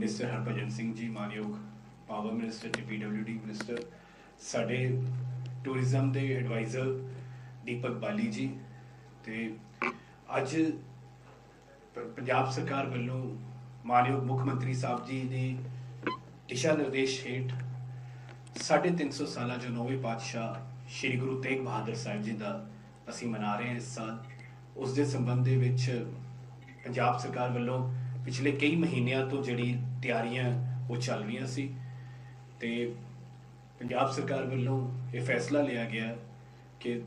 Minister Harbhajan Singh ji ਮਾਨਯੋਗ power minister ਤੇ PWD minister ਸਾਡੇ ਟੂਰਿਜ਼ਮ ਦੇ ਐਡਵਾਈਜ਼ਰ ਦੀਪਕ ਬਾਲੀ ਜੀ ਤੇ ਅੱਜ ਪੰਜਾਬ ਸਰਕਾਰ ਵੱਲੋਂ ਮਾਨਯੋਗ ਮੁੱਖ ਮੰਤਰੀ ਸਾਹਿਬ ਜੀ ਦੀ ਦਿਸ਼ਾ ਨਿਰਦੇਸ਼ ਹੇਠ 350 ਸਾਲਾ ਜੋ ਨੌਵੇਂ ਪਾਤਸ਼ਾਹ ਸ੍ਰੀ ਗੁਰੂ ਤੇਗ ਬਹਾਦਰ ਸਾਹਿਬ ਜੀ ਦਾ ਅਸੀਂ ਮਨਾ ਰਹੇ ਹਾਂ ਇਸ ਸਾਲ। ਉਸ ਦੇ ਸੰਬੰਧ ਦੇ ਵਿੱਚ ਪੰਜਾਬ ਸਰਕਾਰ ਵੱਲੋਂ ਪਿਛਲੇ ਕਈ ਮਹੀਨਿਆਂ ਤੋਂ ਜਿਹੜੀ ਤਿਆਰੀਆਂ ਉਹ ਚੱਲ ਰਹੀਆਂ ਸੀ ਤੇ ਪੰਜਾਬ ਸਰਕਾਰ ਵੱਲੋਂ ਇਹ ਫੈਸਲਾ ਲਿਆ ਗਿਆ ਕਿ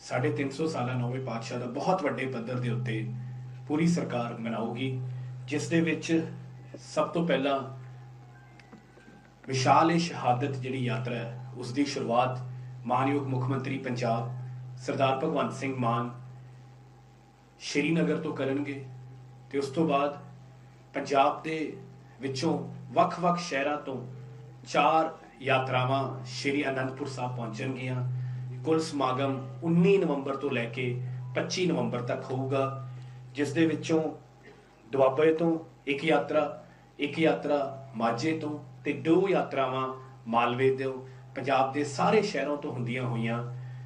350 ਸਾਲਾਂ ਨੌਵੇਂ ਪਾਤਸ਼ਾਹ ਦਾ ਬਹੁਤ ਵੱਡੇ ਪੱਧਰ ਦੇ ਉੱਤੇ ਪੂਰੀ ਸਰਕਾਰ ਮਨਾਊਗੀ, ਜਿਸ ਦੇ ਵਿੱਚ ਸਭ ਤੋਂ ਪਹਿਲਾਂ ਵਿਸ਼ਾਲ ਇਹ ਸ਼ਹਾਦਤ ਜਿਹੜੀ ਯਾਤਰਾ ਹੈ, ਉਸ ਦੀ ਸ਼ੁਰੂਆਤ ਮਾਨਯੋਗ ਮੁੱਖ ਮੰਤਰੀ ਪੰਜਾਬ ਸਰਦਾਰ ਭਗਵੰਤ ਸਿੰਘ ਮਾਨ ਸ਼੍ਰੀਨਗਰ ਤੋਂ ਕਰਨਗੇ। ਤੇ ਉਸ ਤੋਂ ਬਾਅਦ ਪੰਜਾਬ ਦੇ ਵਿੱਚੋਂ ਵੱਖ-ਵੱਖ ਸ਼ਹਿਰਾਂ ਤੋਂ ਚਾਰ ਯਾਤਰਾਵਾਂ ਸ਼੍ਰੀ ਅਨੰਦਪੁਰ ਸਾਹਿਬ ਪਹੁੰਚਣਗੀਆਂ। ਕੁੱਲ ਸਮਾਗਮ 19 ਨਵੰਬਰ ਤੋਂ ਲੈ ਕੇ 25 ਨਵੰਬਰ ਤੱਕ ਹੋਊਗਾ, ਜਿਸ ਦੇ ਵਿੱਚੋਂ ਦੁਆਬੇ ਤੋਂ ਇੱਕ ਯਾਤਰਾ ਇੱਕ ਯਾਤਰਾ ਮਾਝੇ ਤੋਂ ਤੇ ਦੋ ਯਾਤਰਾਵਾਂ ਮਾਲਵੇ ਤੋਂ ਪੰਜਾਬ ਦੇ ਸਾਰੇ ਸ਼ਹਿਰਾਂ ਤੋਂ ਹੁੰਦੀਆਂ ਹੋਈਆਂ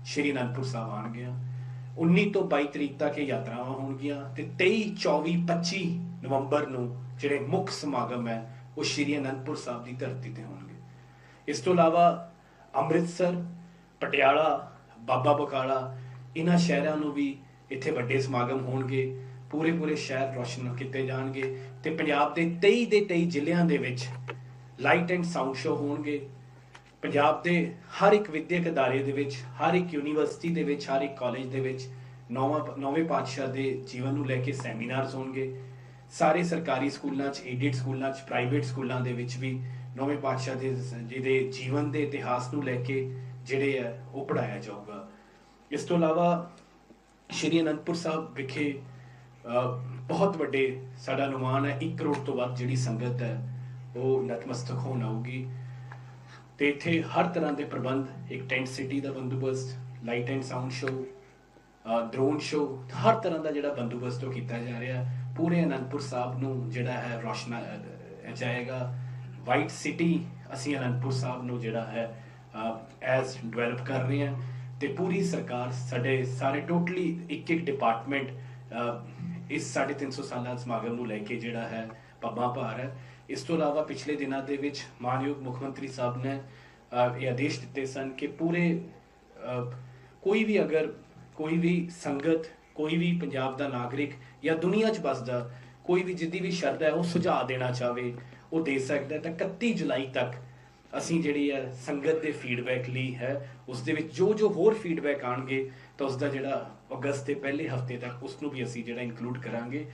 ਸ਼੍ਰੀ ਅਨੰਦਪੁਰ ਸਾਹਿਬ ਆਉਣਗੀਆਂ। 19 ਤੋਂ 22 ਤਰੀਕ ਤੱਕ ਇਹ ਯਾਤਰਾਵਾਂ ਹੋਣਗੀਆਂ ਤੇ 23 24 25 ਨਵੰਬਰ ਨੂੰ ਜਿਹੜੇ ਮੁੱਖ ਸਮਾਗਮ ਹੈ, ਉਹ ਸ਼੍ਰੀ ਅਨੰਦਪੁਰ ਸਾਹਿਬ ਦੀ ਧਰਤੀ ਤੇ ਹੋਣਗੇ। ਇਸ ਤੋਂ ਇਲਾਵਾ ਅੰਮ੍ਰਿਤਸਰ, ਪਟਿਆਲਾ, ਬਾਬਾ ਬਕਾਲਾ, ਇਹਨਾਂ ਸ਼ਹਿਰਾਂ ਨੂੰ ਵੀ ਇੱਥੇ ਵੱਡੇ ਸਮਾਗਮ ਹੋਣਗੇ ਪੂਰੇ ਪੂਰੇ ਸ਼ਹਿਰ ਰੌਸ਼ਨ ਕੀਤੇ ਜਾਣਗੇ ਤੇ ਪੰਜਾਬ ਦੇ 23 ਦੇ 23 ਜ਼ਿਲ੍ਹਿਆਂ ਦੇ ਵਿੱਚ ਲਾਈਟ ਐਂਡ ਸਾਊਂਡ ਸ਼ੋ ਹੋਣਗੇ। ਪੰਜਾਬ ਦੇ ਹਰ ਇੱਕ ਵਿਦਿਅਕ ਅਦਾਰੇ ਦੇ ਵਿੱਚ, ਹਰ ਇੱਕ ਯੂਨੀਵਰਸਿਟੀ ਦੇ ਵਿੱਚ, ਹਰ ਇੱਕ ਕਾਲਜ ਦੇ ਵਿੱਚ ਨੌਵਾਂ, ਨੌਵੇਂ ਪਾਤਸ਼ਾਹ ਦੇ ਜੀਵਨ ਨੂੰ ਲੈ ਕੇ ਸੈਮੀਨਾਰਸ ਹੋਣਗੇ। ਸਾਰੇ ਸਰਕਾਰੀ ਸਕੂਲਾਂ 'ਚ ਏਡਿਡ ਸਕੂਲਾਂ 'ਚ ਪ੍ਰਾਈਵੇਟ ਸਕੂਲਾਂ ਦੇ ਵਿੱਚ ਵੀ ਨੌਵੇਂ ਪਾਤਸ਼ਾਹ ਦੇ ਜਿਹਦੇ ਜੀਵਨ ਦੇ ਇਤਿਹਾਸ ਨੂੰ ਲੈ ਕੇ ਜਿਹੜੇ ਆ, ਉਹ ਪੜਾਇਆ ਜਾਊਗਾ। ਇਸ ਤੋਂ ਇਲਾਵਾ ਸ਼੍ਰੀ ਅਨੰਦਪੁਰ ਸਾਹਿਬ ਵਿਖੇ ਬਹੁਤ ਵੱਡੇ ਸਾਡਾ ਅਨੁਮਾਨ ਹੈ 1 ਕਰੋੜ ਤੋਂ ਵੱਧ ਜਿਹੜੀ ਸੰਗਤ ਹੈ, ਉਹ ਨਤਮਸਤਕ ਹੋਣ ਆਊਗੀ। ਤੇ ਇੱਥੇ ਹਰ ਤਰ੍ਹਾਂ ਦੇ ਪ੍ਰਬੰਧ, ਇੱਕ ਟੈਂਟ ਸਿਟੀ ਦਾ ਬੰਦੋਬਸਤ light and sound show drone show ਹਰ ਤਰ੍ਹਾਂ ਦਾ ਜਿਹੜਾ ਬੰਦੋਬਸਤ ਉਹ ਕੀਤਾ ਜਾ ਰਿਹਾ। ਪੂਰੇ ਅਨੰਦਪੁਰ ਸਾਹਿਬ ਨੂੰ ਜਿਹੜਾ ਹੈ ਰੋਸ਼ਨਾ ਜਾਏਗਾ। ਵਾਈਟ ਸਿਟੀ ਅਸੀਂ ਅਨੰਦਪੁਰ ਸਾਹਿਬ ਨੂੰ ਜਿਹੜਾ ਹੈ ਐਸ ਡਿਵੈਲਪ ਕਰ ਰਹੇ ਹਾਂ ਤੇ ਪੂਰੀ ਸਰਕਾਰ ਸਾਡੇ ਸਾਰੇ ਟੋਟਲੀ ਇੱਕ ਇੱਕ ਡਿਪਾਰਟਮੈਂਟ ਇਸ 350 ਸਾਲਾਂ ਸਮਾਗਮ ਨੂੰ ਲੈ ਕੇ ਜਿਹੜਾ ਹੈ ਪੱਬਾਂ ਭਾਰ ਹੈ। ਇਸ ਤੋਂ ਇਲਾਵਾ ਪਿਛਲੇ ਦਿਨਾਂ ਦੇ ਵਿੱਚ ਮਾਨਯੋਗ ਮੁੱਖ ਮੰਤਰੀ ਸਾਹਿਬ ਨੇ ਇਹ ਆਦੇਸ਼ ਦਿੱਤੇ ਸਨ ਕਿ ਪੂਰੇ ਕੋਈ ਵੀ ਅਗਰ ਕੋਈ ਵੀ ਸੰਗਤ, ਕੋਈ ਵੀ ਪੰਜਾਬ ਦਾ ਨਾਗਰਿਕ ਜਾਂ ਦੁਨੀਆ 'ਚ ਬਸਦਾ ਕੋਈ ਵੀ ਜਿੱਦੀ ਵੀ ਸ਼ਰਧਾ ਹੈ, ਉਹ ਸੁਝਾਅ ਦੇਣਾ ਚਾਹਵੇ, ਉਹ ਦੇ ਸਕਦਾ ਤਾਂ 31 ਜੁਲਾਈ ਤੱਕ ਅਸੀਂ ਜਿਹੜੀ ਹੈ ਸੰਗਤ ਦੇ ਫੀਡਬੈਕ ਲਈ ਹੈ, ਉਸ ਦੇ ਵਿੱਚ ਜੋ ਜੋ ਹੋਰ ਫੀਡਬੈਕ ਆਣਗੇ ਤਾਂ ਉਸ ਦਾ ਜਿਹੜਾ ਅਗਸਤ ਦੇ ਪਹਿਲੇ ਹਫ਼ਤੇ ਤੱਕ, ਉਸ ਨੂੰ ਵੀ ਅਸੀਂ ਜਿਹੜਾ ਇਨਕਲੂਡ ਕਰਾਂਗੇ।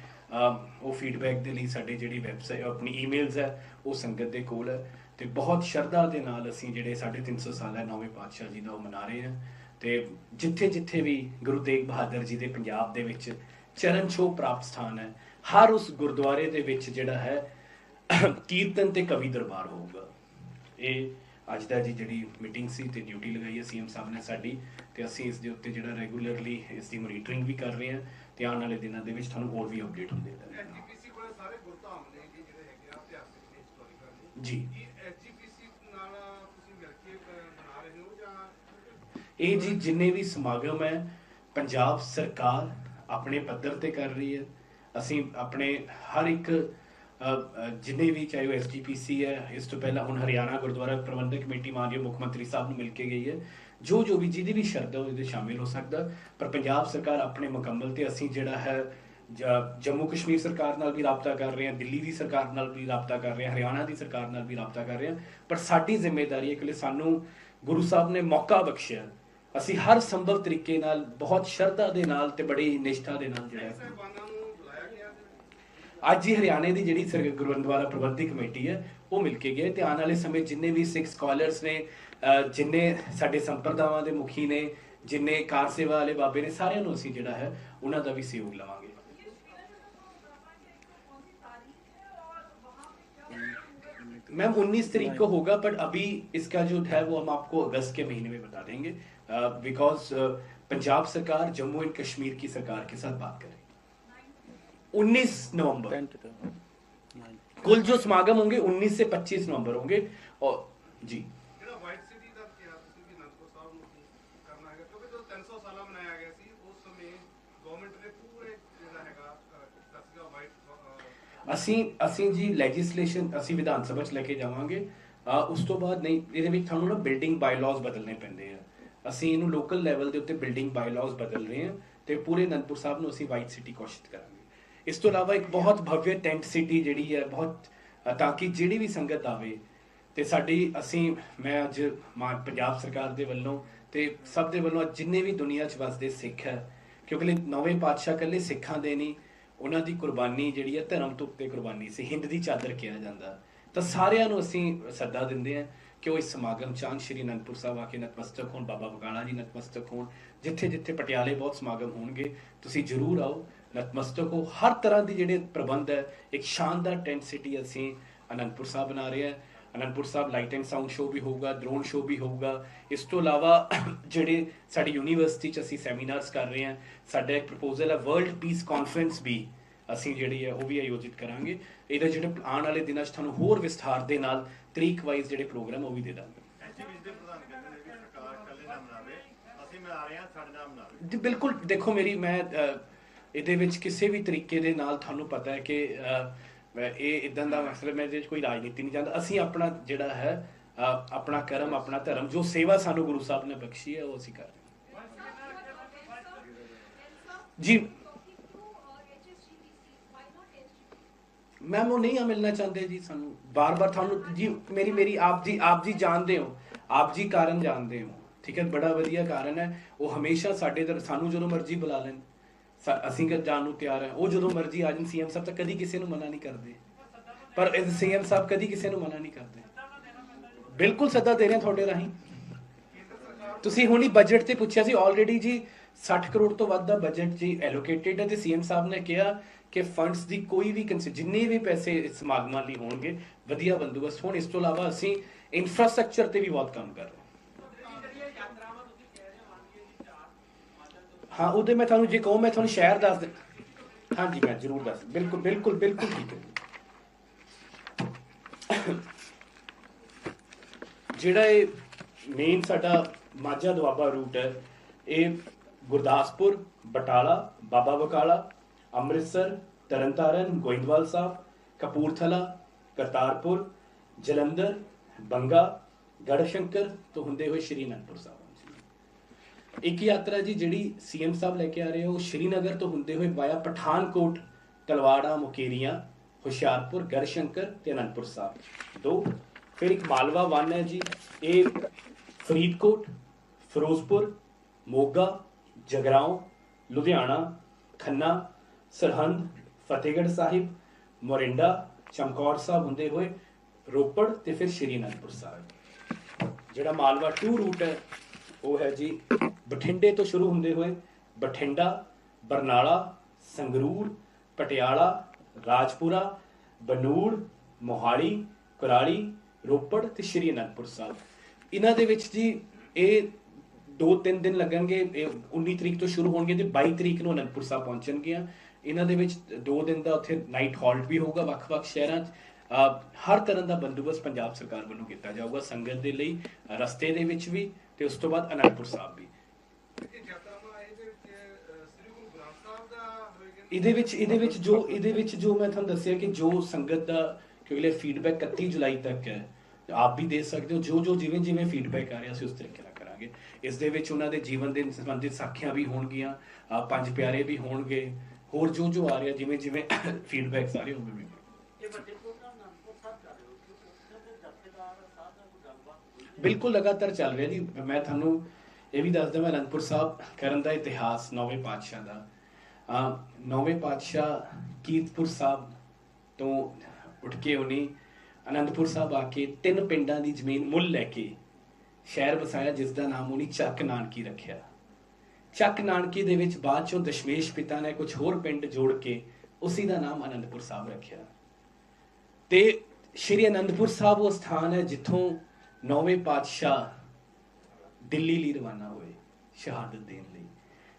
ਉਹ ਫੀਡਬੈਕ ਦੇ ਲਈ ਸਾਡੇ ਜਿਹੜੀ ਵੈਬਸਾਈਟ ਆਪਣੀ ਈਮੇਲਸ ਹੈ, ਉਹ ਸੰਗਤ ਦੇ ਕੋਲ ਹੈ। ਤੇ ਬਹੁਤ ਸ਼ਰਧਾ ਦੇ ਨਾਲ ਅਸੀਂ ਜਿਹੜੇ 350 ਸਾਲਾ ਨੌਵੇਂ ਪਾਤਸ਼ਾਹ ਜੀ ਦਾ ਉਹ ਮਨਾ ਰਹੇ ਹਾਂ। ਤੇ ਜਿੱਥੇ ਜਿੱਥੇ ਵੀ ਗੁਰੂ ਤੇਗ ਬਹਾਦਰ ਜੀ ਦੇ ਪੰਜਾਬ ਦੇ ਵਿੱਚ ਚਰਨ ਛੋਹ ਪ੍ਰਾਪਤ ਸਥਾਨ ਹੈ, ਹਰ ਉਸ ਗੁਰਦੁਆਰੇ ਦੇ ਵਿੱਚ ਜਿਹੜਾ ਹੈ, ਕੀਰਤਨ ਤੇ ਕਵੀ ਦਰਬਾਰ ਹੋਊਗਾ। ਇਹ ਅੱਜ ਦਾ ਜੀ ਜਿਹੜੀ ਮੀਟਿੰਗ ਸੀ ਤੇ ਡਿਊਟੀ ਲਗਾਈ ਹੈ ਸੀਐਮ ਸਾਹਿਬ ਨੇ ਸਾਡੀ ਤੇ ਅਸੀਂ ਇਸ ਦੇ ਉੱਤੇ ਜਿਹੜਾ ਰੈਗੂਲਰਲੀ ਇਸ ਦੀ ਮੋਨੀਟਰਿੰਗ ਵੀ ਕਰ ਰਹੇ ਹਾਂ ਤੇ ਆਉਣ ਵਾਲੇ ਦਿਨਾਂ ਦੇ ਵਿੱਚ ਤੁਹਾਨੂੰ ਹੋਰ ਵੀ ਅਪਡੇਟ ਹੁੰਦੇ ਰਹਿਣਗੇ ਐਚਜੀਪੀਸੀ ਕੋਲ ਸਾਰੇ ਗੁਰਧਾਮ ਨੇ ਜਿਹੜੇ ਹੈਗੇ ਆ ਇਤਿਹਾਸਿਕ ਨੇ ਹਿਸਟੋਰੀਕਲ ਜੀ। ਕੀ ਐਚਜੀਪੀਸੀ ਨਾਲ ਤੁਸੀਂ ਮਿਲ ਕੇ ਮਨਾ ਰਹੇ ਹੋ ਜਾਂ ਇਹ ਜੀ ਜਿੰਨੇ ਵੀ ਸਮਾਗਮ ਹੈ ਪੰਜਾਬ ਸਰਕਾਰ ਆਪਣੇ ਪੱਧਰ ਤੇ ਕਰ ਰਹੀ ਹੈ। ਅਸੀਂ ਆਪਣੇ ਹਰ ਇੱਕ ਜਿੰਨੇ ਵੀ ਚਾਹੇ ਉਹ ਐਸਜੀਪੀਸੀ ਹੈ, ਇਸ ਤੋਂ ਪਹਿਲਾਂ ਹੁਣ ਹਰਿਆਣਾ ਗੁਰਦੁਆਰਾ ਪ੍ਰਬੰਧਕ ਕਮੇਟੀ ਮਾਨਯੋਗ ਮੁੱਖ ਮੰਤਰੀ ਸਾਹਿਬ ਨੂੰ ਮਿਲ ਕੇ ਗਈ ਹੈ। ਜੋ ਜੋ ਵੀ ਜਿਹਦੀ ਵੀ ਸ਼ਰਧਾ ਉਹਦੇ ਸ਼ਾਮਿਲ ਹੋ ਸਕਦਾ। ਪਰ ਪੰਜਾਬ ਸਰਕਾਰ ਆਪਣੇ ਮੁਕੰਮਲ ਤੇ ਅਸੀਂ ਜਿਹੜਾ ਹੈ ਜੰਮੂ ਕਸ਼ਮੀਰ ਸਰਕਾਰ ਨਾਲ ਵੀ ਰਾਬਤਾ ਕਰ ਰਹੇ ਹਾਂ, ਦਿੱਲੀ ਦੀ ਸਰਕਾਰ ਨਾਲ ਵੀ ਰਾਬਤਾ ਕਰ ਰਹੇ ਹਾਂ, ਹਰਿਆਣਾ ਦੀ ਸਰਕਾਰ ਨਾਲ ਵੀ ਰਾਬਤਾ ਕਰ ਰਹੇ ਹਾਂ। ਪਰ ਸਾਡੀ ਜ਼ਿੰਮੇਵਾਰੀ ਹੈ ਕਿ ਸਾਨੂੰ ਗੁਰੂ ਸਾਹਿਬ ਨੇ ਮੌਕਾ ਬਖਸ਼ਿਆ। ਅਸੀਂ ਹਰ ਸੰਭਵ ਤਰੀਕੇ ਨਾਲ, ਬਹੁਤ ਸ਼ਰਧਾ ਦੇ ਨਾਲ ਤੇ ਬੜੀ ਨਿਸ਼ਠਾ ਦੇ ਨਾਲ ਜਿਹੜਾ ਹੈ ਸਾਹਿਬਾਨਾਂ ਨੂੰ ਬੁਲਾਇਆ ਗਿਆ ਜੀ ਅੱਜ ਹੀ ਹਰਿਆਣੇ ਦੀ ਜਿਹੜੀ ਸਰ ਗੁਰਦੁਆਰਾ ਪ੍ਰਬੰਧਕ ਕਮੇਟੀ ਹੈ ਉਹ ਮਿਲ ਕੇ ਗਏ ਤੇ ਆਉਣ ਵਾਲੇ ਸਮੇਂ ਜਿੰਨੇ ਵੀ ਸਿੱਖ ਸਕਾਲਰਸ ਨੇ ਅਹ ਜਿੰਨੇ ਸਾਡੇ ਸੰਪਰਦਾਵਾਂ ਦੇ ਮੁਖੀ ਨੇ ਜਿੰਨੇ ਕਾਰ ਸੇਵਾ ਵਾਲੇ ਬਾਬੇ ਨੇ ਸਾਰਿਆਂ ਨੂੰ ਅਸੀਂ ਜਿਹੜਾ ਹੈ ਉਹਨਾਂ ਦਾ ਵੀ ਸਹਿਯੋਗ ਲਵਾਂਗੇ मैम 19 तारीख को होगा बट अभी इसका जो है वो हम आपको अगस्त के महीने में बता देंगे बिकॉज पंजाब सरकार जम्मू एंड कश्मीर की सरकार के साथ बात कर रही है 19 नवंबर कुल जो समागम होंगे 19 से 25 नवंबर होंगे और जी ਜਿਹੜਾ ਵਾਈਟ ਸਿਟੀ ਦਾ ਕਿਹਾ ਤੁਸੀਂ ਵੀ ਅਨੰਦਪੁਰ ਸਾਹਿਬ ਨੂੰ ਕਰਨਾ ਹੈਗਾ ਕਿਉਂਕਿ ਜਦੋਂ 300 ਸਾਲਾ ਮਨਾਇਆ ਗਿਆ ਸੀ ਉਸ ਸਮੇਂ ਗਵਰਨਮੈਂਟ ਨੇ ਪੂਰੇ ਜਿਹੜਾ ਹੈਗਾ ਅਹ, ਦੱਸਿਆ ਵਾਈਟ ਅਸੀਂ ਅਸੀਂ ਜੀ ਲੈਜਿਸਲੇਸ਼ਨ ਅਸੀਂ ਵਿਧਾਨ ਸਭਾ ਚ ਲੈ ਕੇ ਜਾਵਾਂਗੇ ਅ, ਉਸ ਤੋਂ ਬਾਅਦ ਨਹੀਂ ਇਹਦੇ ਵਿੱਚ ਤੁਹਾਨੂੰ ਨਾ ਬਿਲਡਿੰਗ ਬਾਇਲਾਜ਼ ਬਦਲਨੇ ਪੈਂਦੇ ਆ ਅਸੀਂ ਇਹਨੂੰ ਲੋਕਲ ਲੈਵਲ ਦੇ ਉੱਤੇ ਬਿਲਡਿੰਗ ਬਾਇਲਾਜ਼ ਬਦਲ ਰਹੇ ਹਾਂ ਤੇ ਪੂਰੇ ਅਨੰਦਪੁਰ ਸਾਹਿਬ ਨੂੰ ਅਸੀਂ ਵਾਈਟ ਸਿਟੀ ਘੋਸ਼ਿਤ ਕਰਾਂਗੇ ਇਸ ਤੋਂ ਇਲਾਵਾ ਇੱਕ ਬਹੁਤ ਭਵਯ ਟੈਂਟ ਸਿਟੀ ਜਿਹੜੀ ਹੈ, ਬਹੁਤ ਤਾਂ ਕਿ ਜਿਹੜੀ ਵੀ ਸੰਗਤ ਆਵੇ, ਤੇ ਸਾਡੀ ਅਸੀਂ, ਮੈਂ ਅੱਜ ਮਾਨ ਪੰਜਾਬ ਸਰਕਾਰ ਦੇ ਵੱਲੋਂ ਤੇ ਸਭ ਦੇ ਵੱਲੋਂ ਜਿੰਨੇ ਵੀ ਦੁਨੀਆ 'ਚ ਵਸਦੇ ਸਿੱਖ ਹੈ, ਕਿਉਂਕਿ ਨਵੇਂ ਪਾਤਸ਼ਾਹ ਇਕੱਲੇ ਸਿੱਖਾਂ ਦੇ ਨਹੀਂ, ਉਹਨਾਂ ਦੀ ਕੁਰਬਾਨੀ ਜਿਹੜੀ ਹੈ ਧਰਮ ਤੋਂ ਉੱਤੇ ਕੁਰਬਾਨੀ ਸੀ, ਹਿੰਦ ਦੀ ਚਾਦਰ ਕਿਹਾ ਜਾਂਦਾ। ਤਾਂ ਸਾਰਿਆਂ ਨੂੰ ਅਸੀਂ ਸੱਦਾ ਦਿੰਦੇ ਹਾਂ ਕਿ ਉਹ ਇਸ ਸਮਾਗਮ ਚਾਂਦ ਸ਼੍ਰੀ ਅਨੰਦਪੁਰ ਸਾਹਿਬ ਆ ਕੇ ਨਤਮਸਤਕ ਹੋਣ, ਬਾਬਾ ਬਕਾਲਾ ਜੀ ਨਤਮਸਤਕ ਹੋਣ ਜਿੱਥੇ ਜਿੱਥੇ ਪਟਿਆਲੇ ਬਹੁਤ ਸਮਾਗਮ ਹੋਣਗੇ, ਤੁਸੀਂ ਜਰੂਰ ਆਓ ਨਤਮਸਤਕ ਹੋ ਹਰ ਤਰ੍ਹਾਂ ਦੀ ਜਿਹੜੇ ਪ੍ਰਬੰਧ ਹੈ ਇੱਕ ਸ਼ਾਨਦਾਰ ਟੈਂਟ ਸਿਟੀ ਅਸੀਂ ਅਨੰਦਪੁਰ ਸਾਹਿਬ ਬਣਾ ਰਹੇ ਹਾਂ। Anandpur Sahib light and sound show ਵੀ ਹੋਊਗਾ ਡਰੋਨ ਸ਼ੋਅ ਵੀ ਹੋਊਗਾ। ਇਸ ਤੋਂ ਇਲਾਵਾ ਜਿਹੜੇ ਸਾਡੀ ਯੂਨੀਵਰਸਿਟੀ ਚ ਅਸੀਂ ਸੈਮੀਨਾਰਸ ਕਰ ਰਹੇ ਹਾਂ ਸਾਡਾ ਇੱਕ ਪ੍ਰਪੋਜ਼ਲ ਹੈ ਵਰਲਡ ਪੀਸ ਕਾਨਫਰੰਸ ਵੀ ਅਸੀਂ ਜਿਹੜੀ ਹੈ ਉਹ ਵੀ ਆਯੋਜਿਤ ਕਰਾਂਗੇ। ਇਹਦੇ ਜਿਹੜੇ ਆਉਣ ਵਾਲੇ ਦਿਨਾਂ 'ਚ ਤੁਹਾਨੂੰ ਹੋਰ ਵਿਸਥਾਰ ਦੇ ਨਾਲ ਤਰੀਕ ਵਾਈਜ਼ ਜਿਹੜੇ ਪ੍ਰੋਗਰਾਮ ਉਹ ਵੀ ਦੇ ਦਾਂਗੇ। ਜੀ, ਬਿਲਕੁਲ ਦੇਖੋ ਮੇਰੀ ਮੈਂ ਇਹਦੇ ਵਿੱਚ ਕਿਸੇ ਵੀ ਤਰੀਕੇ ਦੇ ਨਾਲ ਤੁਹਾਨੂੰ ਪਤਾ ਹੈ ਕਿ ਅ, ਇਹ ਇਦਾਂ ਦਾ ਮਸਲਾ ਮੈਂ ਇਹਦੇ ਵਿੱਚ ਕੋਈ ਰਾਜਨੀਤੀ ਨਹੀਂ ਜਾਂਦਾ ਅਸੀਂ ਆਪਣਾ ਜਿਹੜਾ ਹੈ ਅ, ਆਪਣਾ ਕਰਮ ਆਪਣਾ ਧਰਮ ਜੋ ਸੇਵਾ ਸਾਨੂੰ ਗੁਰੂ ਸਾਹਿਬ ਨੇ ਬਖਸ਼ੀ ਹੈ ਉਹ ਅਸੀਂ ਕਰਦੇ ਜੀ। ਮੈਮ ਉਹ ਨਹੀਂ ਆ ਮਿਲਣਾ ਚਾਹੁੰਦੇ ਜੀ ਸਾਨੂੰ। ਬਾਰ-ਬਾਰ ਤੁਹਾਨੂੰ ਜੀ ਮੇਰੀ ਮੇਰੀ ਆਪ ਜੀ ਆਪ ਜੀ ਜਾਣਦੇ ਹੋ। ਆਪ ਜੀ ਕਾਰਨ ਜਾਣਦੇ ਹੋ। ਠੀਕ ਹੈ ਬੜਾ ਵਧੀਆ ਕਾਰਨ ਹੈ। ਉਹ ਹਮੇਸ਼ਾ ਸਾਡੇ ਦਰ ਸਾਨੂੰ ਜਦੋਂ ਮਰਜ਼ੀ ਬੁਲਾ ਲੈਣ। ਅਸੀਂ ਜਾਣ ਨੂੰ ਤਿਆਰ ਹੈ। ਉਹ ਜਦੋਂ ਮਰਜ਼ੀ ਆ ਜਾਣ ਸੀਐਮ ਸਾਹਿਬ ਤਾਂ ਕਦੀ ਕਿਸੇ ਨੂੰ ਮਨਾ ਨਹੀਂ ਕਰਦੇ। ਪਰ ਸੀਐਮ ਸਾਹਿਬ ਕਦੀ ਕਿਸੇ ਨੂੰ ਮਨਾ ਨਹੀਂ ਕਰਦੇ। ਬਿਲਕੁਲ ਸੱਦਾ ਦੇ ਰਹੇ ਤੁਹਾਡੇ ਰਾਹੀਂ। ਤੁਸੀਂ ਹੁਣੀ ਬਜਟ ਤੇ ਪੁੱਛਿਆ ਸੀ ਆਲਰੇਡੀ ਜੀ 60 ਕਰੋੜ ਤੋਂ ਵੱਧ ਦਾ ਬਜਟ ਜੀ ਐਲੋਕੇਟਡ ਹੈ ਤੇ ਸੀਐਮ ਸਾਹਿਬ ਨੇ ਕਿਹਾ ਕਿ ਫੰਡਸ ਦੀ ਕੋਈ ਵੀ ਜਿੰਨੇ ਵੀ ਪੈਸੇ ਇਸ ਸਮਾਗਮਾਂ ਲਈ ਹੋਣਗੇ, ਵਧੀਆ ਬੰਦੋਬਸਤ ਹੋਣ। ਇਸ ਤੋਂ ਇਲਾਵਾ ਅਸੀਂ ਇਨਫਰਾਸਟ੍ਰਕਚਰ ਤੇ ਵੀ ਬਹੁਤ ਕੰਮ ਕਰ ਰਹੇ ਹਾਂ, ਉਹਦੇ ਮੈਂ ਤੁਹਾਨੂੰ ਜੇ ਕਹੋ, ਮੈਂ ਤੁਹਾਨੂੰ ਸ਼ਹਿਰ ਦੱਸ ਦੇ ਹਾਂਜੀ ਮੈਂ ਜ਼ਰੂਰ ਦੱਸ ਬਿਲਕੁਲ ਬਿਲਕੁਲ ਬਿਲਕੁਲ ਠੀਕ ਹੈ। ਜਿਹੜਾ ਇਹ ਮੇਨ ਸਾਡਾ ਮਾਝਾ ਦੁਆਬਾ ਰੂਟ ਹੈ, ਇਹ ਗੁਰਦਾਸਪੁਰ, ਬਟਾਲਾ, ਬਾਬਾ ਬਕਾਲਾ, ਅੰਮ੍ਰਿਤਸਰ, ਤਰਨਤਾਰਨ, ਗੋਇੰਦਵਾਲ ਸਾਹਿਬ, ਕਪੂਰਥਲਾ, ਕਰਤਾਰਪੁਰ, ਜਲੰਧਰ, ਬੰਗਾ ਗੜਸ਼ੰਕਰ ਤੋਂ ਹੁੰਦੇ ਹੋਏ ਸ਼੍ਰੀ ਅਨੰਦਪੁਰ ਸਾਹਿਬ। ਇੱਕ ਯਾਤਰਾ ਜੀ ਜਿਹੜੀ ਸੀਐਮ ਸਾਹਿਬ ਲੈ ਕੇ ਆ ਰਹੇ ਹੋ ਸ਼੍ਰੀਨਗਰ ਤੋਂ ਹੁੰਦੇ ਹੋਏ ਵਾਇਆ ਪਠਾਨਕੋਟ, ਤਲਵਾੜਾ, ਮੁਕੇਰੀਆਂ, ਹੁਸ਼ਿਆਰਪੁਰ ਗਰਸ਼ੰਕਰ ਤੇ ਅਨੰਦਪੁਰ ਸਾਹਿਬ। ਦੋ, ਫਿਰ ਇੱਕ ਮਾਲਵਾ ਵਨ ਹੈ ਜੀ, ਇਹ ਫਰੀਦਕੋਟ, ਫਿਰੋਜ਼ਪੁਰ, ਮੋਗਾ, ਜਗਰਾਉਂ, ਲੁਧਿਆਣਾ, ਖੰਨਾ, ਸਰਹੰਦ, ਫਤਿਹਗੜ੍ਹ ਸਾਹਿਬ, ਮੋਰਿੰਡਾ, ਚਮਕੌਰ ਸਾਹਿਬ ਹੁੰਦੇ ਹੋਏ ਰੋਪੜ ਤੇ ਫਿਰ ਸ਼੍ਰੀ ਅਨੰਦਪੁਰ ਸਾਹਿਬ। ਜਿਹੜਾ ਮਾਲਵਾ 2 ਰੂਟ ਹੈ ਉਹ ਹੈ ਜੀ ਬਠਿੰਡੇ ਤੋਂ ਸ਼ੁਰੂ ਹੁੰਦੇ ਹੋਏ ਬਠਿੰਡਾ, ਬਰਨਾਲਾ, ਸੰਗਰੂਰ, ਪਟਿਆਲਾ, ਰਾਜਪੁਰਾ, ਬਨੂੜ, ਮੋਹਾਲੀ, ਕੁਰਾਲੀ, ਰੋਪੜ ਤੇ ਸ਼੍ਰੀ ਅਨੰਦਪੁਰ ਸਾਹਿਬ। ਇਹਨਾਂ ਦੇ ਵਿੱਚ ਜੀ ਇਹ 2-3 ਦਿਨ ਲੱਗਣਗੇ, ਇਹ 19 ਤਰੀਕ ਤੋਂ ਸ਼ੁਰੂ ਹੋਣਗੇ ਤੇ 22 ਤਰੀਕ ਨੂੰ ਅਨੰਦਪੁਰ ਸਾਹਿਬ ਪਹੁੰਚਣਗੇ ਇਹਨਾਂ ਦੇ ਵਿੱਚ 2 ਦਿਨ ਦਾ ਉੱਥੇ ਨਾਈਟ ਹਾਲਟ ਵੀ ਹੋਊਗਾ ਵੱਖ-ਵੱਖ ਸ਼ਹਿਰਾਂ 'ਚ। ਹਰ ਤਰ੍ਹਾਂ ਦਾ ਬੰਦੋਬਸਤ ਪੰਜਾਬ ਸਰਕਾਰ ਵੱਲੋਂ ਕੀਤਾ ਜਾਊਗਾ ਸੰਗਤ ਦੇ ਲਈ, ਰਸਤੇ ਦੇ ਵਿੱਚ ਵੀ। ਤੇ ਉਸ ਤੋਂ ਬਾਅਦ ਅਨੰਦਪੁਰ ਸਾਹਿਬ ਵੀ। ਇਹਦੇ ਵਿੱਚ ਇਹਦੇ ਵਿੱਚ ਜੋ, ਇਹਦੇ ਵਿੱਚ ਜੋ ਮੈਂ ਤੁਹਾਨੂੰ ਦੱਸਿਆ ਕਿ ਜੋ ਸੰਗਤ ਦਾ, ਕਿਉਂਕਿ ਫੀਡਬੈਕ 31 ਜੁਲਾਈ ਤੱਕ ਹੈ, ਆਪ ਵੀ ਦੇ ਸਕਦੇ ਹੋ ਜੋ ਜੋ ਜਿਵੇਂ ਜਿਵੇਂ ਫੀਡਬੈਕ ਆ ਰਿਹਾ ਸੀ ਉਸ ਤਰੀਕੇ ਨਾਲ ਕਰਾਂਗੇ। ਇਸ ਦੇ ਵਿੱਚ ਉਹਨਾਂ ਦੇ ਜੀਵਨ ਦੇ ਸੰਬੰਧਿਤ ਸਾਖੀਆਂ ਵੀ ਹੋਣਗੀਆਂ ਪੰਜ ਪਿਆਰੇ ਵੀ ਹੋਣਗੇ, ਹੋਰ ਜੋ ਜੋ ਆ ਰਿਹਾ ਜਿਵੇਂ ਜਿਵੇਂ ਫੀਡਬੈਕ ਸਾਰੇ ਹੋਣਗੇ। ਇਹ ਵੱਡੇ ਪ੍ਰੋਗਰਾਮ ਅਨੰਦਪੁਰ ਸਾਹਿਬ ਕਰ ਰਹੇ ਹੋ ਕਿ ਉੱਥੇ ਦੇ ਜਥੇਦਾਰ ਸਾਹਿਬ ਨਾਲ ਕੋਈ ਗੱਲਬਾਤ ਹੋਈ ਬਿਲਕੁਲ ਲਗਾਤਾਰ ਚੱਲ ਰਿਹਾ ਜੀ। ਮੈਂ ਤੁਹਾਨੂੰ ਇਹ ਵੀ ਦੱਸਦਾ, ਮੈਂ ਅਨੰਦਪੁਰ ਸਾਹਿਬ ਕਰਨ ਦਾ ਇਤਿਹਾਸ ਨੌਵੇਂ ਪਾਤਸ਼ਾਹ ਦਾ। ਨੌਵੇਂ ਪਾਤਸ਼ਾਹ ਕੀਰਤਪੁਰ ਸਾਹਿਬ ਤੋਂ ਉੱਠ ਕੇ ਉਹਨੇ ਅਨੰਦਪੁਰ ਸਾਹਿਬ ਆ ਕੇ ਤਿੰਨ ਪਿੰਡਾਂ ਦੀ ਜ਼ਮੀਨ ਮੁੱਲ ਲੈ ਕੇ ਸ਼ਹਿਰ ਵਸਾਇਆ, ਜਿਸ ਦਾ ਨਾਮ ਉਹਨੇ ਚੱਕ ਨਾਨਕੀ ਰੱਖਿਆ। ਚੱਕ ਨਾਨਕੀ ਦੇ ਵਿੱਚ ਬਾਅਦ ਚੋਂ ਦਸ਼ਮੇਸ਼ ਪਿਤਾ ਨੇ ਕੁਝ ਹੋਰ ਪਿੰਡ ਜੋੜ ਕੇ ਉਸੇ ਦਾ ਨਾਮ ਅਨੰਦਪੁਰ ਸਾਹਿਬ ਰੱਖਿਆ। ਤੇ ਸ਼੍ਰੀ ਅਨੰਦਪੁਰ ਸਾਹਿਬ ਉਹ ਸਥਾਨ ਹੈ ਜਿੱਥੋਂ ਨੌਵੇਂ ਪਾਤਸ਼ਾਹ ਦਿੱਲੀ ਲਈ ਰਵਾਨਾ ਹੋਏ ਸ਼ਹਾਦਤ ਦੇਣ ਲਈ।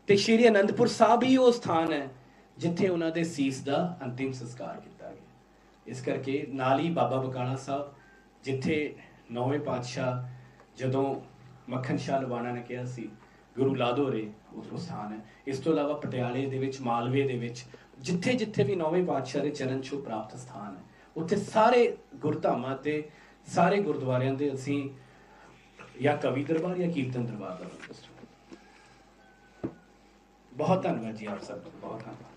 ਤੇ ਸ਼੍ਰੀ ਅਨੰਦਪੁਰ ਸਾਹਿਬ ਹੀ ਉਹ ਸਥਾਨ ਹੈ ਜਿੱਥੇ ਉਹਨਾਂ ਦੇ ਸੀਸ ਦਾ ਅੰਤਿਮ ਸੰਸਕਾਰ ਕੀਤਾ ਗਿਆ। ਇਸ ਕਰਕੇ ਨਾਲ ਹੀ ਬਾਬਾ ਬਕਾਲਾ ਸਾਹਿਬ, ਜਿੱਥੇ ਨੌਵੇਂ ਪਾਤਸ਼ਾਹ ਜਦੋਂ ਮੱਖਣ ਸ਼ਾਹ ਲਵਾਣਾ ਨੇ ਕਿਹਾ ਸੀ, ਗੁਰੂ ਲਾਦੋਰੇ ਉਹ ਸਥਾਨ ਹੈ। ਇਸ ਤੋਂ ਇਲਾਵਾ ਪਟਿਆਲੇ ਦੇ ਵਿੱਚ, ਮਾਲਵੇ ਦੇ ਵਿੱਚ ਜਿੱਥੇ ਜਿੱਥੇ ਵੀ ਨੌਵੇਂ ਪਾਤਸ਼ਾਹ ਦੇ ਚਰਨ ਛੋਹ ਪ੍ਰਾਪਤ ਸਥਾਨ ਹੈ, ਉੱਥੇ ਸਾਰੇ ਗੁਰਧਾਮਾਂ ਤੇ ਸਾਰੇ ਗੁਰਦੁਆਰਿਆਂ ਦੇ ਅਸੀਂ ਜਾਂ ਕਵੀ ਦਰਬਾਰ ਜਾਂ ਕੀਰਤਨ ਦਰਬਾਰ ਦਾ ਬਹੁਤ ਧੰਨਵਾਦ ਜੀ ਆਪ ਸਭ ਦਾ, ਬਹੁਤ ਧੰਨਵਾਦ।